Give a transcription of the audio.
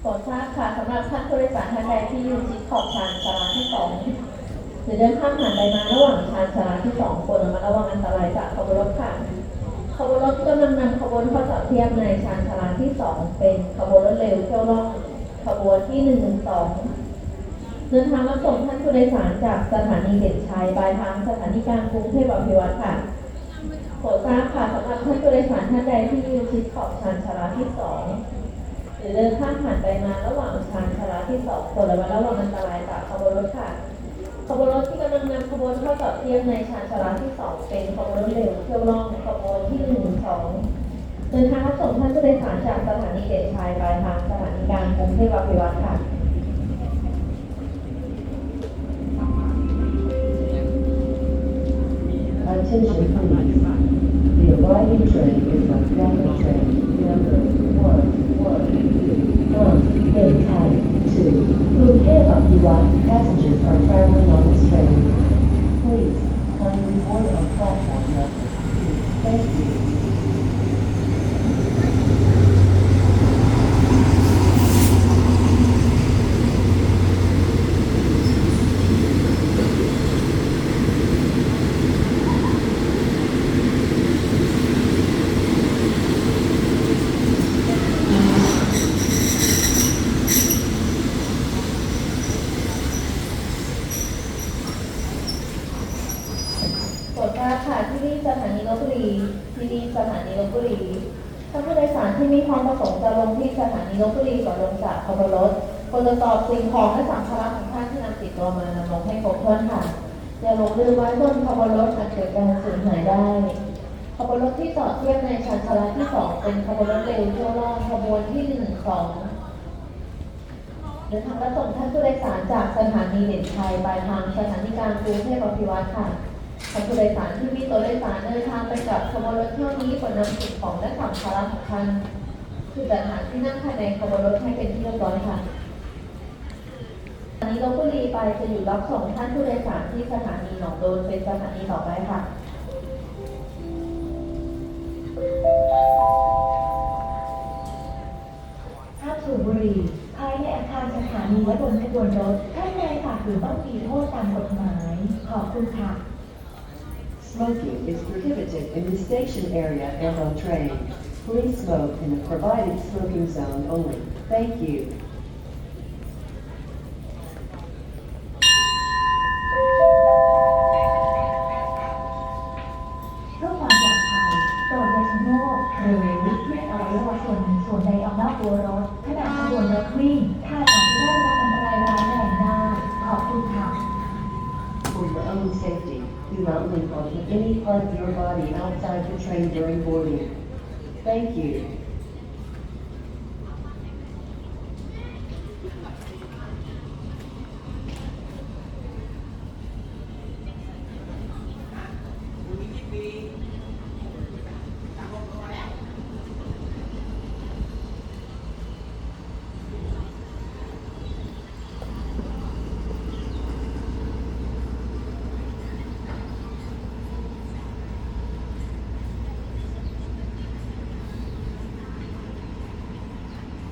โปรดทราบค่ะสำหรับท่านผู้โดยสารท่านใดที่อยู่ชิดขอบชานชาลาที่สองหรือเดินข้ามผ่านไปมาระหว่างชานชาลาที่สองควรระมัดระวังอันตรายจากขบวนรถค่ะขบวนรถกำลังนำขบวนเข้าจอดเทียบในชานชาลาที่สองเป็นขบวนรถเร็วเที่ยวล่องขบวนที่หนึ่งหนึ่งสองเดินทางมาส่งท่านผู้โดยสารจากสถานีเด่นชัยปลายทางสถานีกลางกรุงเทพอภิวัตค่ะ รดทราบค่ะสำหรับท่านผู้โดยสารท่านใดที่อยู่ชิดขอบชานชาลาที่สองหรือเดินข้ามผ่านไปมาระหว่างชานชาลาที่สองควรระมัดระวังอันตรายจากขบวนรถค่ะขบวนรถที่กำลังนำขบวนเข้าจอดเทียบในชานชาลาที่สองเป็นขบวนรถเร็วเที่ยวล่องขบวนที่หนึ่งสองเดินทางรับส่งท่านผู้โดยสารจากสถานีเด่นชัยปลายทางสถานีกลางกรุงเทพอภิวัตค่ะ Attention โปรดทราบค่ะที่นี่สถานีลบบุรีที่นี่สถานีลบบุรีท่านผู้โดยสารที่มีความประสงค์จะลงที่สถานีลบบุรีก่อนลงจากขบวนรถควรจะตอบสิ่งของและสัมภาระของท่านที่นำติดตัวมานำลงให้ครบถ้วนค่ะอย่าหลงลืมไว้บนขบวนรถอาจเกิดการสูญหายได้ขบวนรถที่จอดเทียบในชานชาลาที่สองเป็นขบวนรถเร็วเที่ยวล่องขบวนที่หนึ่งสองเดินทางและส่งท่านผู้โดยสารจากสถานีเด่นชัยปลายทางสถานีกลางกรุงเทพอภิวัตค่ะ ท่านผู้โดยสารที่มีตัวโดยสารเดินทางไปกับขบวนรถเที่ยวนี้ควรนำสิ่งของและสัมภาระของท่านคือจัดหาที่นั่งภายในขบวนรถให้เป็นที่เรียบร้อยค่ะสถานีลบบุรีไปจะอยู่รับส่งท่านผู้โดยสารที่สถานีหนองโดนเป็นสถานีต่อไปค่ะถ้าสูบบุหรี่ภายในอาคารสถานีและบนขบวนรถท่านใดฝ่าฝืนต้องมีโทษตามกฎหมาย ขอบคุณค่ะ Smoking is prohibited in the station area and on trains. Please smoke in the provided smoking zone only. Thank you. pulling on any part of your body outside the train during boarding. Thank you.